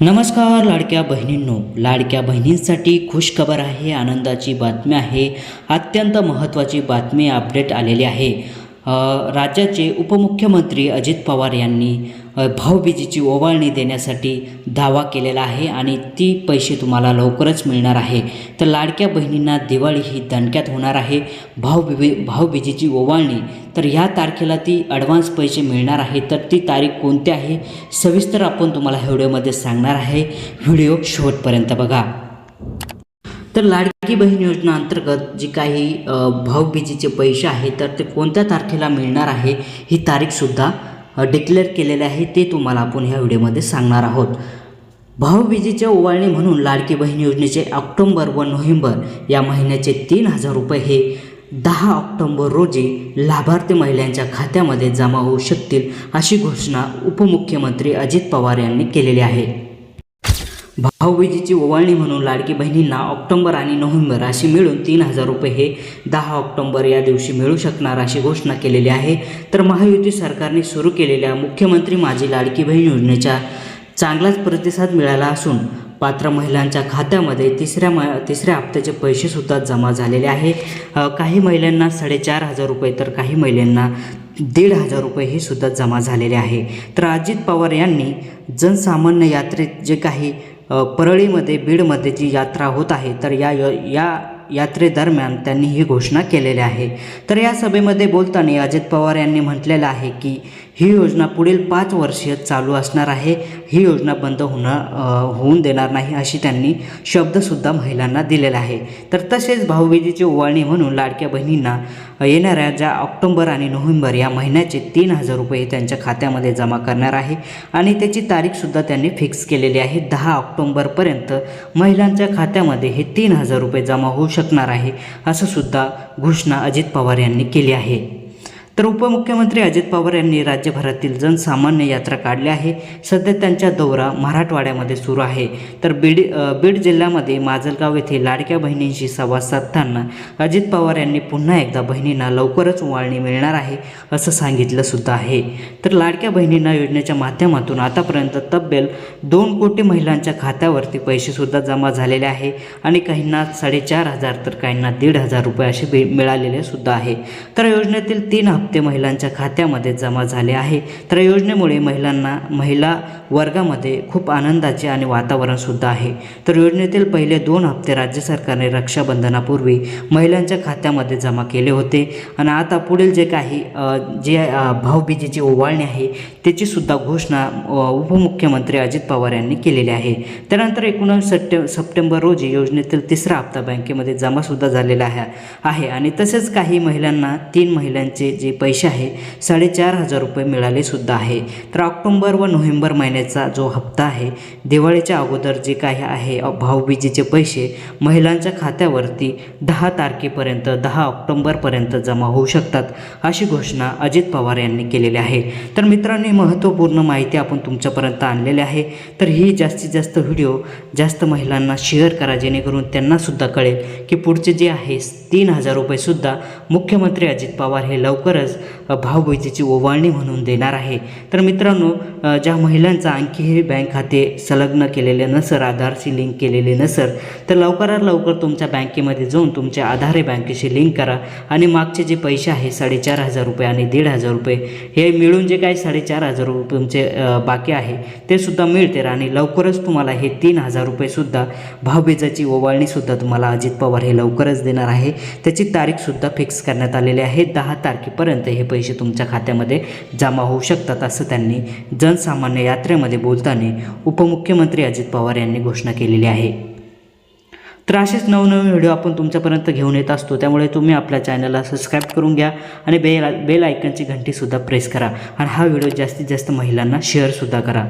नमस्कार लाडक्या बहिणींनो. लाडक्या बहिणींसाठी खुशखबर आहे आनंदाची बातमी आहे अत्यंत महत्त्वाची बातमी अपडेट आलेली आहे. राज्याचे उपमुख्यमंत्री अजित पवार यांनी भाऊबीजेची ओवाळणी देण्यासाठी दावा केलेला आहे आणि ती पैसे तुम्हाला लवकरच मिळणार आहे. तर लाडक्या बहिणींना दिवाळी ही दणक्यात होणार आहे. भाऊबी भाऊबीजेची ओवाळणी तर ह्या तारखेला ती ॲडव्हान्स पैसे मिळणार आहे. तर ती तारीख कोणती आहे? सविस्तर आपण तुम्हाला व्हिडिओमध्ये सांगणार आहे. व्हिडिओ शेवटपर्यंत बघा. तर लाडकी बहीण योजना अंतर्गत जी काही भाऊबीजेचे पैसे आहे तर ते कोणत्या तारखेला मिळणार आहे ही तारीखसुद्धा डिक्लेअर केलेली आहे ते तुम्हाला आपण ह्या व्हिडिओमध्ये सांगणार आहोत. भाऊबीजेच्या ओवाळणी म्हणून लाडकी बहीण योजनेचे ऑक्टोंबर व नोव्हेंबर या महिन्याचे तीन हजार रुपये हे दहा ऑक्टोंबर रोजी लाभार्थी महिलांच्या खात्यामध्ये जमा होऊ शकतील अशी घोषणा उपमुख्यमंत्री अजित पवार यांनी केलेली आहे. भाऊबीजेची ओवाळणी म्हणून लाडकी बहिणींना ऑक्टोंबर आणि नोव्हेंबर अशी मिळून तीन हजार रुपये हे दहा ऑक्टोंबर या दिवशी मिळू शकणार अशी घोषणा केलेली आहे. तर महायुती सरकारने सुरू केलेल्या मुख्यमंत्री माझी लाडकी बहीण योजनेच्या चांगलाच प्रतिसाद मिळाला असून पात्र महिलांच्या खात्यामध्ये तिसऱ्या म तिसऱ्या हप्त्याचे पैसेसुद्धा जमा झालेले आहे. काही महिलांना साडेचार हजार रुपये तर काही महिलांना दीड हजार रुपये हे सुद्धा जमा झालेले आहे. तर अजित पवार यांनी जनसामान्य यात्रेत जे काही परळीमध्ये बीडमध्ये जी यात्रा होत आहे तर या य या यात्रेदरम्यान त्यांनी ही घोषणा केलेली आहे. तर या सभेमध्ये बोलताना अजित पवार यांनी म्हटलेलं आहे की ही योजना पुढील पाच वर्ष चालू असणार आहे. ही योजना बंद होणं होऊन देणार नाही अशी त्यांनी शब्दसुद्धा महिलांना दिलेला आहे. तर तसेच भाऊबीजेची ओवाळणी म्हणून लाडक्या बहिणींना येणाऱ्या ज्या ऑक्टोंबर आणि नोव्हेंबर या महिन्याचे तीन हजार रुपये त्यांच्या खात्यामध्ये जमा करणार आहे आणि त्याची तारीखसुद्धा त्यांनी फिक्स केलेली आहे. दहा ऑक्टोंबरपर्यंत महिलांच्या खात्यामध्ये हे तीन हजार रुपये जमा होऊ शकणार आहे असं सुद्धा घोषणा अजित पवार यांनी केली आहे. तर उपमुख्यमंत्री अजित पवार यांनी राज्यभरातील जनसामान्य यात्रा काढली आहे. सध्या त्यांचा दौरा मराठवाड्यामध्ये सुरू आहे. तर बीड बीड जिल्ह्यामध्ये माजलगाव येथे लाडक्या बहिणींशी संवाद साधताना अजित पवार यांनी पुन्हा एकदा बहिणींना लवकरच वाळणी मिळणार आहे असं सांगितलं सुद्धा आहे. तर लाडक्या बहिणींना योजनेच्या माध्यमातून आतापर्यंत तब्बल दोन कोटी महिलांच्या खात्यावरती पैसेसुद्धा जमा झालेले आहे आणि काहींना साडेचार हजार तर काहींना दीड हजार रुपये असे बे- मिळालेले सुद्धा आहे. तर योजनेतील तीन हप्ते महिलांच्या खात्यामध्ये जमा झाले आहे. तर योजनेमुळे महिलांना महिला वर्गामध्ये खूप आनंदाचे आणि वातावरणसुद्धा आहे. तर योजनेतील पहिले दोन हप्ते राज्य सरकारने रक्षाबंधनापूर्वी महिलांच्या खात्यामध्ये जमा केले होते. आणि आता पुढील जे काही जे अ, भाऊबीजेची ओवाळणी आहे त्याचीसुद्धा घोषणा उपमुख्यमंत्री अजित पवार यांनी केलेली आहे. त्यानंतर एकोणीस सप्टे सप्टेंबर रोजी योजनेतील तिसरा हप्ता बँकेमध्ये जमासुद्धा झालेला आहे आहे. आणि तसेच काही महिलांना तीन महिलांचे जे पैसे आहे. साडेचार हजार रुपये मिळाले सुद्धा आहे. तर ऑक्टोंबर व नोव्हेंबर महिन्याचा जो हप्ता आहे दिवाळीच्या अगोदर जे काही आहे भाऊबीजेचे पैसे महिलांच्या खात्यावरती दहा तारखेपर्यंत दहा ऑक्टोंबरपर्यंत जमा होऊ शकतात अशी घोषणा अजित पवार यांनी केलेली आहे. तर मित्रांनी महत्त्वपूर्ण माहिती आपण तुमच्यापर्यंत आणलेली आहे. तर ही जास्तीत जास्त व्हिडिओ जास्त महिलांना शेअर करा जेणेकरून त्यांनासुद्धा कळेल की पुढचे जे आहे तीन हजार रुपयेसुद्धा मुख्यमंत्री अजित पवार हे लवकरच अ, भाऊबीजेची ओवाळणी म्हणून देणार आहे. तर मित्रांनो ज्या महिलांचा आणखी हे बँक खाते संलग्न केलेले नसर आधारशी लिंक केलेले नसर तर लवकरात लवकर तुमच्या बँकेमध्ये जाऊन तुमच्या आधार बँकेशी लिंक करा आणि मागचे जे पैसे आहे साडेचार हजार रुपये आणि दीड हजार रुपये हे मिळून जे काही साडेचार हजार रुपये तुमचे बाकी आहे ते सुद्धा मिळते आणि लवकरच तुम्हाला हे तीन हजार रुपयेसुद्धा भावबीजाची ओवाळणीसुद्धा तुम्हाला अजित पवार हे लवकरच देणार आहे. त्याची तारीखसुद्धा फिक्स करण्यात आलेली आहे दहा तारखेपर्यंत. हे पैसे तुमच्या खात्यामध्ये जमा होऊ शकतात असं त्यांनी जनसामान्य यात्रेमध्ये बोलताना उपमुख्यमंत्री अजित पवार यांनी घोषणा केलेली आहे. तर असेच नवनवीन व्हिडिओ आपण तुमच्यापर्यंत घेऊन येत असतो त्यामुळे तुम्ही आपल्या चॅनलला सबस्क्राईब करून घ्या आणि बेल बेल आयकनची घंटीसुद्धा प्रेस करा. आणि हा व्हिडिओ जास्तीत जास्त महिलांना शेअरसुद्धा करा.